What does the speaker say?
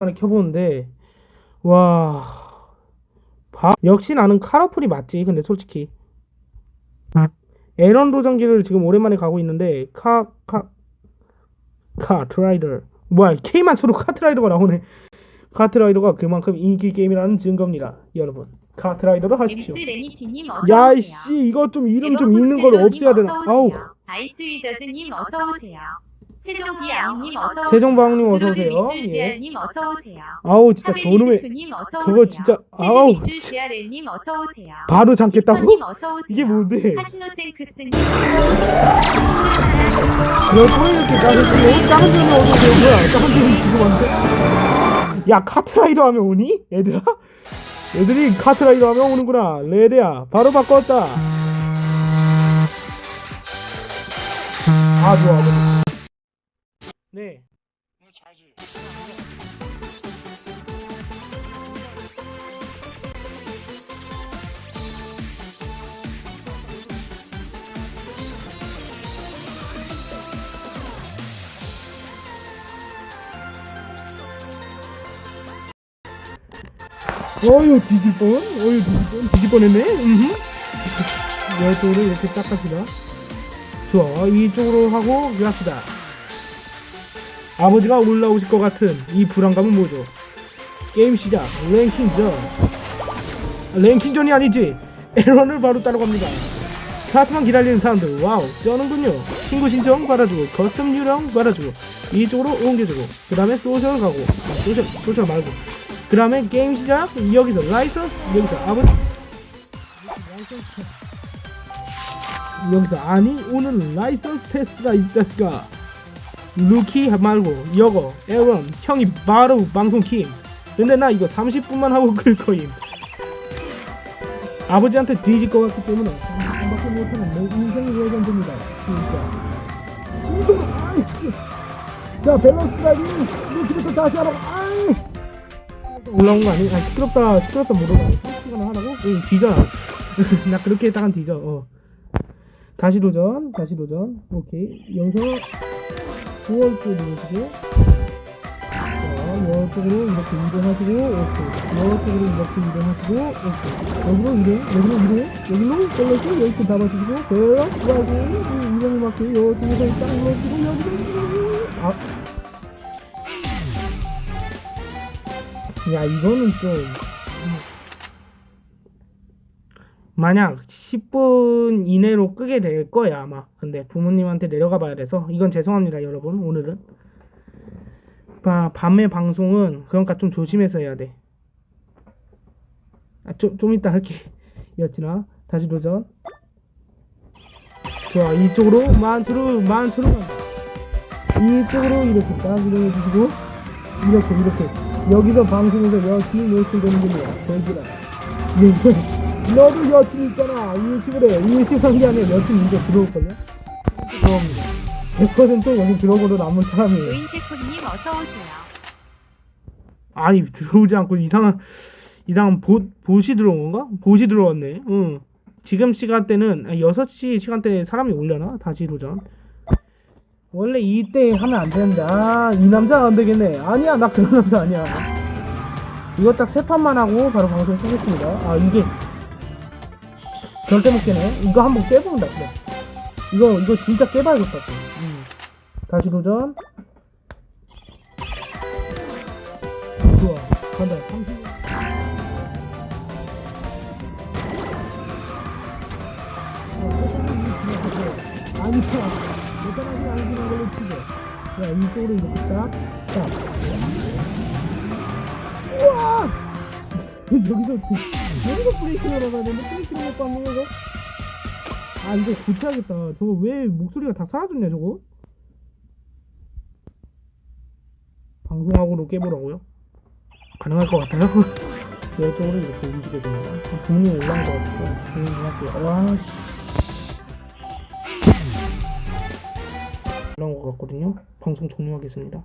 만에 켜보는데 와 바- 역시 나는 카라풀이 맞지 근데 솔직히. 에런 도전기를 지금 오랜만에 가고 있는데 카 카 카트라이더. 뭐야 K만 쳐도 카트라이더가 나오네. 카트라이더가 그만큼 인기 게임이라는 증거입니다 여러분. 카트라이더로 하십시오. 야이씨. 이거 좀 이름 좀 읽는 걸 없애야 되나? 아우. 아이스 위저즈님 어서 오세요. 세종비앙님 어서 오세요. 세종방님 어서 구드로드 오세요 밑줄 예. 지알님 어서 오세요. 아우 진짜 저놈의 어서 그거 오세요. 진짜 아우 밑줄 지알님 어서 오세요. 바로 잠겠다고? 키퍼님 어서 오세요. 이게 뭔데? 카시노생크스님 너 소리 이렇게 작은 거 작은 점이 어디 온 거야? 작은 점이 지금 왔는데? 야 카트라이더 하면 오니? 얘들아? 얘들이 카트라이더 하면 오는구나 레드야 바로 바꿨다 아 좋아 네 어휴 뒤질 뻔 어휴 뒤질 뻔 뒤질 뻔했네. 음흠. 이쪽으로 이렇게 딱 합시다 좋아. 이쪽으로 하고 이합시다 아버지가 올라오실 것 같은 이 불안감은 뭐죠? 게임 시작. 랭킹전. 아, 랭킹전이 아니지. 에런을 바로 따라갑니다. 카트만 기다리는 사람들 와우 쩌는군요. 친구 신청 받아주고 커스텀 유령 받아주고 이쪽으로 옮겨주고 그 다음에 소셜 가고 아, 소셜 소셜 말고. 그 다음에 게임 시작. 여기서 라이선스 여기서 아버지. 여기서 아니 오늘 라이선스 테스트가 있다니까 루키 말고 여거 앨범 형이 바로 방송 킴 근데 나 이거 30분만 하고 끌 거임. 아버지한테 뒤질 것 같기 때문에 한밖에 못하는 내 인생이 외전됩니다. 진짜. 아이 자 밸런스까지 루키부터 다시 하라고. 아이. 올라온 거 아니? 아 시끄럽다 시끄럽다 모르고 30시간 하라고? 응 뒤져. 나 그렇게 했다간 뒤져 어. 다시 도전 다시 도전. 오케이. 영상 2월뜨기로 여쪽으로 어, 이렇게 이동하시고 이렇게 여쪽으로 이렇게 이동하시고 이렇게 여기로 이동 여기로 이동 여기로 잘라주고 이렇게 잡아주시고 여기까지. 이동이 맞고 여쪽으로 딱 눌러주고 여기로 아. 야 이거는 좀 만약 10분 이내로 끄게 될 거야 아마. 근데 부모님한테 내려가 봐야 돼서. 이건 죄송합니다 여러분 오늘은. 바, 밤에 방송은 그러니까 좀 조심해서 해야 돼. 아, 좀, 좀 이따 할게. 여친아 다시 도전. 좋아 이쪽으로 만투로 간다 이쪽으로 이렇게 딱 이동해 주시고 이렇게 이렇게. 여기서 방송에서 여친이 노출 되는 분이야? 저기라 이거 너도 여친 있잖아 인식을 해게 아니라 여친 이제 들어올걸요? 들어옵니다 100% 여기 들어오고도 남은 사람이에요 노인테코님 어서 오세요. 아니 들어오지 않고 이상한 이상한 보, 보시 들어온 건가? 보시 들어왔네. 응. 지금 시간대는 아, 6시 시간대에 사람이 올려나? 다시 도전. 원래 이때 하면 안 되는데 아이 남자 안 되겠네. 아니야 나 그런 남자 아니야. 이거 딱 세 판만 하고 바로 방송 끄겠습니다. 아 이게 절대 못 깨네 이거 한번 깨본다 그래 이거 이거 진짜 깨봐야겠다 또. 음. 다시 도전 좋아 간다 30 아니 차 메타나기 아니는 걸로 치죠 자 이쪽으로 이렇게 딱 자. 여기서 여기서 브레이킹을 되는데 브레이킹을 못 받는 거가 아 이거 고쳐야겠다. 저거 왜 목소리가 다 사라졌냐 저거? 방송하고로 깨보라고요? 가능할 것 같아요? 이쪽으로 이렇게 움직여 됩니다 부모님 올라온 것 같아서 부모님 할게요. 와 씨. 올라온 것 같거든요? 방송 종료하겠습니다